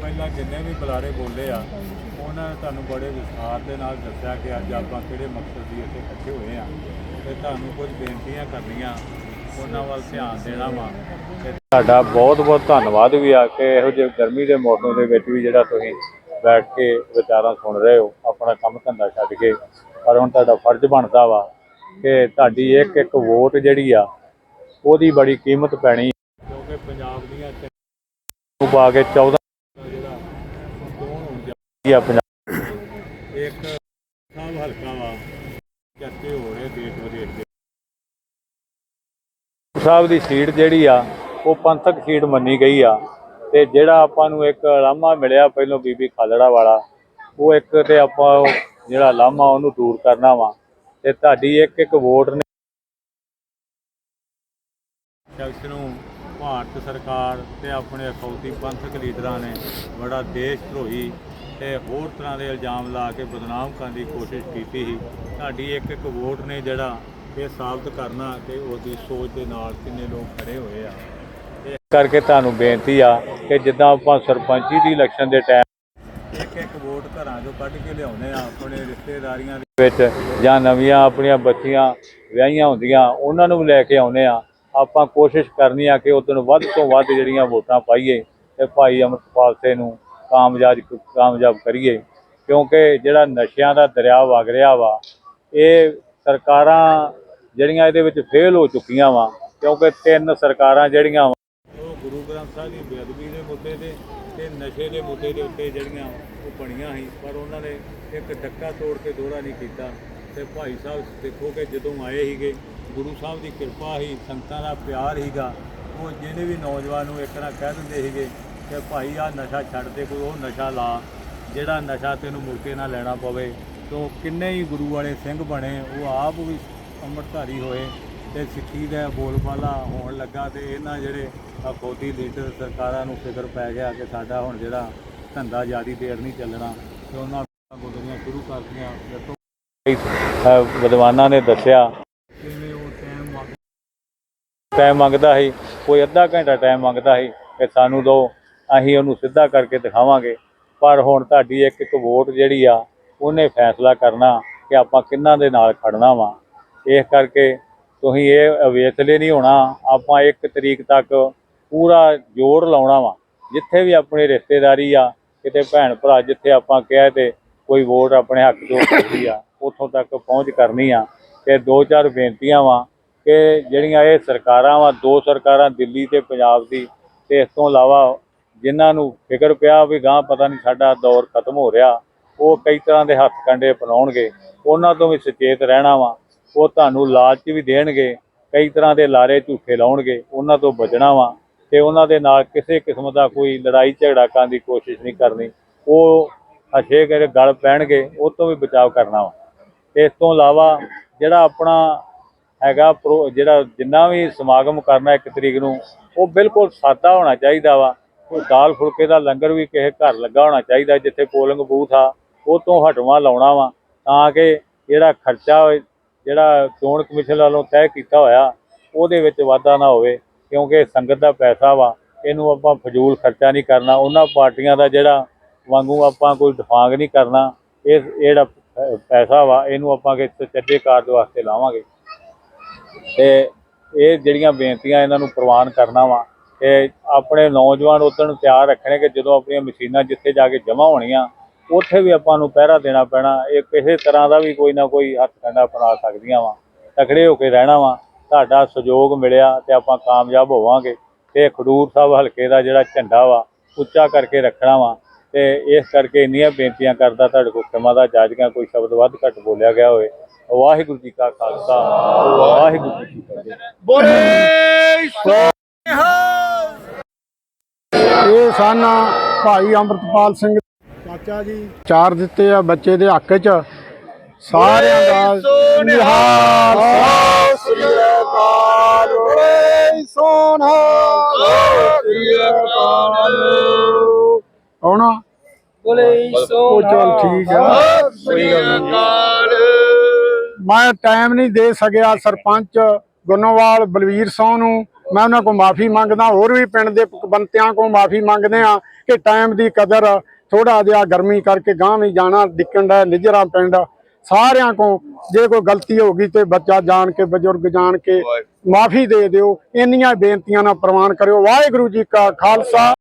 ਪਹਿਲਾਂ ਜਿੰਨੇ ਵੀ ਬੁਲਾਰੇ ਬੋਲੇ ਆ ਉਹਨਾਂ ਨੇ ਤੁਹਾਨੂੰ ਬੜੇ ਵਿਸਥਾਰ ਦੇ ਨਾਲ ਦੱਸਿਆ ਕਿ ਅੱਜ ਆਪਾਂ ਕਿਹੜੇ ਮਕਸਦ ਲਈ ਇੱਥੇ ਇਕੱਠੇ ਹੋਏ ਆ। ਤੇ ਤੁਹਾਨੂੰ ਕੁਝ ਬੇਨਤੀਆਂ ਕਰਨੀਆਂ ਉਹਨਾਂ ਵੱਲ ਧਿਆਨ ਦੇਣਾ ਵਾ। ਤੇ ਤੁਹਾਡਾ ਬਹੁਤ ਬਹੁਤ ਧੰਨਵਾਦ ਵੀ ਆ ਕਿ ਇਹੋ ਜਿਹੇ ਗਰਮੀ ਦੇ ਮੌਸਮ ਦੇ ਵਿੱਚ ਵੀ ਜਿਹੜਾ ਤੁਸੀਂ ਬੈਠ ਕੇ ਵਿਚਾਰਾਂ ਸੁਣ ਰਹੇ ਹੋ ਆਪਣਾ ਕੰਮ ਧੰਦਾ ਛੱਡ ਕੇ। ਪਰ ਹੁਣ ਤੁਹਾਡਾ ਫਰਜ਼ ਬਣਦਾ ਵਾ ਕਿ ਤੁਹਾਡੀ ਇੱਕ ਇੱਕ ਵੋਟ ਜਿਹੜੀ ਆ ਉਹਦੀ ਬੜੀ ਕੀਮਤ ਪੈਣੀ ਕਿਉਂਕਿ ਪੰਜਾਬ ਦੀਆਂ ਨੂੰ ਪਾ ਕੇ 14 ਜਿਹੜਾ ਚੋਣ ਜਾ ਆ ਪੰਜਾਬ? ਇੱਕ ਸਭ ਹਲਕਾ ਵਾ ਚਰਚੇ ਹੋ ਰਹੇ ਦੇਸ਼ ਵਿਦੇਸ਼ ਦੇ। ਸਾਹਿਬ ਦੀ ਸੀਟ ਜਿਹੜੀ ਆ ਉਹ ਪੰਥਕ ਸੀਟ ਮੰਨੀ ਗਈ ਆ ਤੇ ਜਿਹੜਾ ਆਪਾਂ ਨੂੰ ਇੱਕ ਲਾਮਾ ਮਿਲਿਆ ਪਹਿਲੋਂ ਬੀਬੀ ਖਾਲੜਾ ਵਾਲਾ ਉਹ ਇੱਕ ਤੇ ਆਪਾਂ ਜਿਹੜਾ ਲਾਮਾ ਉਹਨੂੰ ਦੂਰ ਕਰਨਾ ਵਾ ਤੇ ਤੁਹਾਡੀ ਇੱਕ ਇੱਕ ਵੋਟ ਨੇ। ਸ਼ਖਸ ਨੂੰ ਭਾਰਤ ਸਰਕਾਰ ਤੇ ਆਪਣੇ ਅਖੌਤੀ ਪੰਥਕ ਲੀਡਰਾਂ ਨੇ ਬੜਾ ਦੇਸ਼ ਧਰੋਹੀ ਤੇ ਹੋਰ ਤਰ੍ਹਾਂ ਦੇ ਇਲਜ਼ਾਮ ਲਾ ਕੇ ਬਦਨਾਮ ਕਰਨ ਦੀ ਕੋਸ਼ਿਸ਼ ਕੀਤੀ ਸੀ। ਤੁਹਾਡੀ ਇੱਕ ਇੱਕ ਵੋਟ ਨੇ ਜਿਹੜਾ ਇਹ ਸਾਬਤ ਕਰਨਾ ਕਿ ਉਹਦੀ ਸੋਚ ਦੇ ਨਾਲ ਕਿੰਨੇ ਲੋਕ ਖੜੇ ਹੋਏ ਆ। ਇਸ ਕਰਕੇ ਤੁਹਾਨੂੰ ਬੇਨਤੀ ਆ ਕਿ ਜਿੱਦਾਂ ਆਪਾਂ ਸਰਪੰਚੀ ਦੀ ਇਲੈਕਸ਼ਨ ਦੇ ਟਾਈਮ ਇੱਕ ਇੱਕ ਵੋਟ ਘਰਾਂ ਚੋਂ ਕੱਢ ਕੇ ਲਿਆਉਂਦੇ ਆ ਆਪਣੇ ਰਿਸ਼ਤੇਦਾਰੀਆਂ ਦੇ ਵਿੱਚ ਜਾਂ ਨਵੀਆਂ ਆਪਣੀਆਂ ਬੱਚੀਆਂ, ਵਿਆਹੀਆਂ ਹੁੰਦੀਆਂ, ਉਹਨਾਂ ਨੂੰ ਵੀ ਲੈ ਕੇ ਆਉਂਦੇ ਆ। ਆਪਾਂ ਕੋਸ਼ਿਸ਼ ਕਰਨੀ ਆ ਕਿ ਉਦੋਂ ਵੱਧ ਤੋਂ ਵੱਧ ਜਿਹੜੀਆਂ ਵੋਟਾਂ ਪਾਈਏ ਤੇ ਭਾਈ ਅਮਰਪਾਲ ਸਿੰਘ ਨੂੰ ਕਾਮਯਾਬ ਕਾਮਯਾਬ ਕਰੀਏ, ਕਿਉਂਕਿ ਜਿਹੜਾ ਨਸ਼ਿਆਂ ਦਾ ਦਰਿਆ ਵਗ ਰਿਹਾ ਵਾ, ਇਹ ਸਰਕਾਰਾਂ ਜਿਹੜੀਆਂ ਇਹਦੇ ਵਿੱਚ ਫੇਲ ਹੋ ਚੁੱਕੀਆਂ ਵਾ, ਕਿਉਂਕਿ ਤਿੰਨ ਸਰਕਾਰਾਂ ਜਿਹੜੀਆਂ ਵਾ, ਉਹ ਗੁਰੂ ਗ੍ਰੰਥ ਸਾਹਿਬ ਦੀ ਬੇਅਦਬੀ ਦੇ ਮੁੱਦੇ ਤੇ ਤੇ ਨਸ਼ੇ ਦੇ ਮੁੱਦੇ ਦੇ ਉੱਤੇ ਜਿਹੜੀਆਂ ਉਹ ਬਣੀਆਂ ਸੀ, ਪਰ ਉਹਨਾਂ ਨੇ ਇੱਕ ਡੱਕਾ ਤੋੜ ਕੇ ਦੋਹਰਾ ਨਹੀਂ ਕੀਤਾ। ਤੇ ਭਾਈ ਸਾਹਿਬ ਦੇਖੋ ਕਿ ਜਦੋਂ ਆਏ ਸੀਗੇ, ਗੁਰੂ ਸਾਹਿਬ ਦੀ ਕਿਰਪਾ ਸੀ, ਸੰਗਤਾਂ ਦਾ ਪਿਆਰ ਸੀਗਾ, ਉਹ ਜਿਹਨੇ ਵੀ ਨੌਜਵਾਨ ਨੂੰ ਇੱਕ ਨਾ ਕਹਿ ਦਿੰਦੇ ਸੀਗੇ ਕਿ ਭਾਈ ਆ ਨਸ਼ਾ ਛੱਡ ਦੇ, ਕੋਈ ਉਹ ਨਸ਼ਾ ਲਾ, ਜਿਹੜਾ ਨਸ਼ਾ ਤੈਨੂੰ ਮੁੜ ਕੇ ਨਾ ਲੈਣਾ ਪਵੇ, ਤੋਂ ਕਿੰਨੇ ਹੀ ਗੁਰੂ ਵਾਲੇ ਸਿੰਘ ਬਣੇ, ਉਹ ਆਪ ਵੀ ਅੰਮ੍ਰਿਤਧਾਰੀ ਹੋਏ ਤੇ ਸਿੱਖੀ ਦਾ ਬੋਲਬਾਲਾ ਹੋਣ ਲੱਗਾ ਤੇ ਇਹਨਾਂ ਜਿਹੜੇ ਅਖੌਤੀ ਲੀਡਰ ਸਰਕਾਰਾਂ ਨੂੰ ਫਿਕਰ ਪੈ ਗਿਆ ਕਿ ਸਾਡਾ ਹੁਣ ਜਿਹੜਾ ਧੰਦਾ ਜਿਆਦੀ ਦੇਰ ਨਹੀਂ ਚੱਲਣਾ, ਤੇ ਉਹਨਾਂ ਗੁਰਦੁਆਰੀਆਂ ਸ਼ੁਰੂ ਕਰਤੀਆਂ ਜਦੋਂ ਵਿਦਵਾਨਾਂ ਨੇ ਦੱਸਿਆ ਕਿਵੇਂ ਉਹ ਟਾਈਮ ਟਾਈਮ ਮੰਗਦਾ ਸੀ, ਕੋਈ ਅੱਧਾ ਘੰਟਾ ਟਾਈਮ ਮੰਗਦਾ ਸੀ ਕਿ ਸਾਨੂੰ ਦੋ ਅਸੀਂ ਉਹਨੂੰ ਸਿੱਧਾ ਕਰਕੇ ਦਿਖਾਵਾਂਗੇ। ਪਰ ਹੁਣ ਤੁਹਾਡੀ ਇੱਕ ਇੱਕ ਵੋਟ ਜਿਹੜੀ ਆ, ਉਹਨੇ ਫੈਸਲਾ ਕਰਨਾ ਕਿ ਆਪਾਂ ਕਿੰਨਾਂ ਦੇ ਨਾਲ ਖੜਨਾ ਵਾ। ਇਸ ਕਰਕੇ ਤੁਸੀਂ ਇਹ ਵੇਚਲੇ ਨਹੀਂ ਹੋਣਾ। ਆਪਾਂ ਇੱਕ ਤਰੀਕ ਤੱਕ ਪੂਰਾ ਜੋਰ ਲਾਉਣਾ ਵਾ। ਜਿੱਥੇ ਵੀ ਆਪਣੀ ਰਿਸ਼ਤੇਦਾਰੀ ਆ, ਕਿਤੇ ਭੈਣ ਭਰਾ ਜਿੱਥੇ ਆਪਾਂ ਕਹਿ ਤੇ ਕੋਈ ਵੋਟ ਆਪਣੇ ਹੱਕ ਚੋਂ ਕਰਦੀ ਆ, ਉੱਥੋਂ ਤੱਕ ਪਹੁੰਚ ਕਰਨੀ ਆ। ਤੇ ਦੋ ਚਾਰ ਬੇਨਤੀਆਂ ਵਾ ਕਿ ਜਿਹੜੀਆਂ ਇਹ ਸਰਕਾਰਾਂ ਵਾ, ਦੋ ਸਰਕਾਰਾਂ ਦਿੱਲੀ ਤੇ ਪੰਜਾਬ ਦੀ, ਤੇ ਇਸ ਤੋਂ ਇਲਾਵਾ ਜਿਨ੍ਹਾਂ ਨੂੰ ਫਿਕਰ ਪਿਆ ਵੀ ਗਾਂ ਪਤਾ ਨਹੀਂ ਸਾਡਾ ਦੌਰ ਖਤਮ ਹੋ ਰਿਹਾ, ਉਹ ਕਈ ਤਰ੍ਹਾਂ ਦੇ ਹੱਥ ਕੰਡੇ ਅਪਣਾਉਣਗੇ, ਉਹਨਾਂ ਤੋਂ ਵੀ ਸੁਚੇਤ ਰਹਿਣਾ ਵਾ, ਉਹ ਤੁਹਾਨੂੰ ਲਾਲਚ ਵੀ ਦੇਣਗੇ, ਕਈ ਤਰ੍ਹਾਂ ਦੇ ਲਾਰੇ ਝੂਠੇ ਲਾਉਣਗੇ, ਉਹਨਾਂ ਤੋਂ ਬਚਣਾ ਵਾ, ਤੇ ਉਹਨਾਂ ਦੇ ਨਾਲ ਕਿਸੇ ਕਿਸਮ ਦਾ ਕੋਈ ਲੜਾਈ ਝਗੜਾ ਕਰਨ ਦੀ ਕੋਸ਼ਿਸ਼ ਨਹੀਂ ਕਰਨੀ, ਉਹ ਹਸ਼ੇ ਕੇ ਗਲ ਪੈਣਗੇ, ਉਹ ਤੋਂ ਵੀ ਬਚਾਅ ਕਰਨਾ ਵਾ। ਇਸ ਤੋਂ ਇਲਾਵਾ ਜਿਹੜਾ ਆਪਣਾ ਹੈਗਾ ਪ੍ਰੋ- ਜਿਹੜਾ ਜਿੰਨਾ ਵੀ ਸਮਾਗਮ ਕਰਨਾ ਇੱਕ ਤਰੀਕ ਨੂੰ, ਉਹ ਬਿਲਕੁਲ ਸਾਦਾ ਹੋਣਾ ਚਾਹੀਦਾ ਵਾ ਕੋਈ ਦਾਲ ਫੁਲਕੇ ਦਾ ਲੰਗਰ ਵੀ ਕਿਸੇ ਘਰ ਲੱਗਾ ਹੋਣਾ ਚਾਹੀਦਾ ਜਿੱਥੇ ਪੋਲਿੰਗ ਬੂਥ ਆ ਉਹ ਤੋਂ ਹਟਵਾਂ ਲਾਉਣਾ ਵਾ ਤਾਂ ਕਿ ਜਿਹੜਾ ਖਰਚਾ ਜਿਹੜਾ ਚੋਣ ਕਮਿਸ਼ਨ ਵੱਲੋਂ ਤੈਅ ਕੀਤਾ ਹੋਇਆ ਉਹਦੇ ਵਿੱਚ ਵਾਧਾ ਨਾ ਹੋਵੇ ਕਿਉਂਕਿ ਸੰਗਤ ਦਾ ਪੈਸਾ ਵਾ ਇਹਨੂੰ ਆਪਾਂ ਫਜ਼ੂਲ ਖਰਚਾ ਨਹੀਂ ਕਰਨਾ ਉਹਨਾਂ ਪਾਰਟੀਆਂ ਦਾ ਜਿਹੜਾ ਵਾਂਗੂ ਆਪਾਂ ਕੋਈ ਡਿਫਾਂਗ ਨਹੀਂ ਕਰਨਾ ਇਹ ਇਹ ਜਿਹੜਾ ਅਹ, ਪੈਸਾ ਵਾ ਇਹਨੂੰ ਆਪਾਂ ਕਿਸੇ ਚੱਜੇ ਕਾਰਜ ਵਾਸਤੇ ਲਾਵਾਂਗੇ। ਤੇ ਇਹ ਜਿਹੜੀਆਂ ਬੇਨਤੀਆਂ ਇਹਨਾਂ ਨੂੰ ਪ੍ਰਵਾਨ ਕਰਨਾ ਵਾ ਤੇ ਆਪਣੇ ਨੌਜਵਾਨ ਉਦੋਂ ਨੂੰ ਤਿਆਰ ਰੱਖਣੇ ਕਿ ਜਦੋਂ ਆਪਣੀਆਂ ਮਸ਼ੀਨਾਂ ਜਿੱਥੇ ਜਾ ਕੇ ਜਮ੍ਹਾਂ ਹੋਣੀਆਂ, ਉੱਥੇ ਵੀ ਆਪਾਂ ਨੂੰ ਪਹਿਰਾ ਦੇਣਾ ਪੈਣਾ। ਇਹ ਕਿਸੇ ਤਰ੍ਹਾਂ ਦਾ ਵੀ ਕੋਈ ਨਾ ਕੋਈ ਹੱਥ ਕੰਡਾ ਅਪਣਾ ਸਕਦੀਆਂ ਵਾ, ਤਕੜੇ ਹੋ ਕੇ ਰਹਿਣਾ ਵਾ। ਤੁਹਾਡਾ ਸਹਿਯੋਗ ਮਿਲਿਆ ਤੇ ਆਪਾਂ ਕਾਮਯਾਬ ਹੋਵਾਂਗੇ। ਤੇ ਖਡੂਰ ਸਾਹਿਬ ਹਲਕੇ ਦਾ ਜਿਹੜਾ ਝੰਡਾ ਵਾ, ਉੱਚਾ ਕਰਕੇ ਰੱਖਣਾ ਵਾ। ਤੇ ਇਸ ਕਰਕੇ ਇੰਨੀਆਂ ਬੇਨਤੀਆਂ ਕਰਦਾ ਤੁਹਾਡੇ ਕੋਲ ਖਿਮਾ ਦਾ ਜਾਜੀਆਂ ਕੋਈ ਸ਼ਬਦ ਵੱਧ ਘੱਟ ਬੋਲਿਆ ਗਿਆ ਹੋਵੇ। ਵਾਹਿਗੁਰੂ ਜੀ ਕਾ ਖਾਲਸਾ। ਵਾਹਿਗੁਰੂ ਜੀ ਕੀ ਫਤਿਹ। ਇਹ ਸਨ ਭਾਈ ਅੰਮ੍ਰਿਤਪਾਲ ਸਿੰਘ ਚਾਚਾ ਜੀ। ਚਾਰ ਦਿੱਤੇ ਆ ਬੱਚੇ ਦੇ ਹੱਕ 'ਚ। ਸਾਰਿਆਂ ਦਾ ਨਿਹਾਲ ਸ੍ਰੀ ਅਕਾਲ। ਓਏ ਸੋਨਾ ਸ੍ਰੀ ਅਕਾਲ। ਆਉਣਾ ਉਹ ਚਲ ਠੀਕ ਆ। ਕੋਈ ਗੱਲ ਨਹੀਂ ਮੈਂ ਟਾਈਮ ਨਹੀਂ ਦੇ ਸਕਿਆ ਸਰਪੰਚ ਗੁੰਨੋਵਾਲ ਬਲਵੀਰ ਸਿੰਘ ਨੂੰ। ਮੈਂ ਉਹਨਾਂ ਕੋਲ ਮਾਫੀ ਮੰਗਦਾ ਹੋਰ ਵੀ ਪਿੰਡ ਦੇ ਬੰਤਿਆਂ ਕੋਲ ਮਾਫੀ ਮੰਗਦੇ ਆ ਕਿ ਟਾਈਮ ਦੀ ਕਦਰ ਥੋੜਾ ਜਿਹਾ ਗਰਮੀ ਕਰਕੇ ਗਾਂ ਵੀ ਜਾਣਾ ਡਿੱਕਣ ਦਾ ਨਿਜਰਾ ਪਿੰਡ ਸਾਰਿਆਂ ਕੋ ਜੇ ਕੋਈ ਗਲਤੀ ਹੋ ਗਈ ਤੇ ਬੱਚਾ ਜਾਣ ਕੇ ਬਜ਼ੁਰਗ ਜਾਣ ਕੇ ਮਾਫੀ ਦੇ ਦਿਓ ਇੰਨੀਆਂ ਬੇਨਤੀਆਂ ਨਾਲ ਪ੍ਰਵਾਨ ਕਰਿਓ। ਵਾਹਿਗੁਰੂ ਜੀ ਕਾ ਖਾਲਸਾ।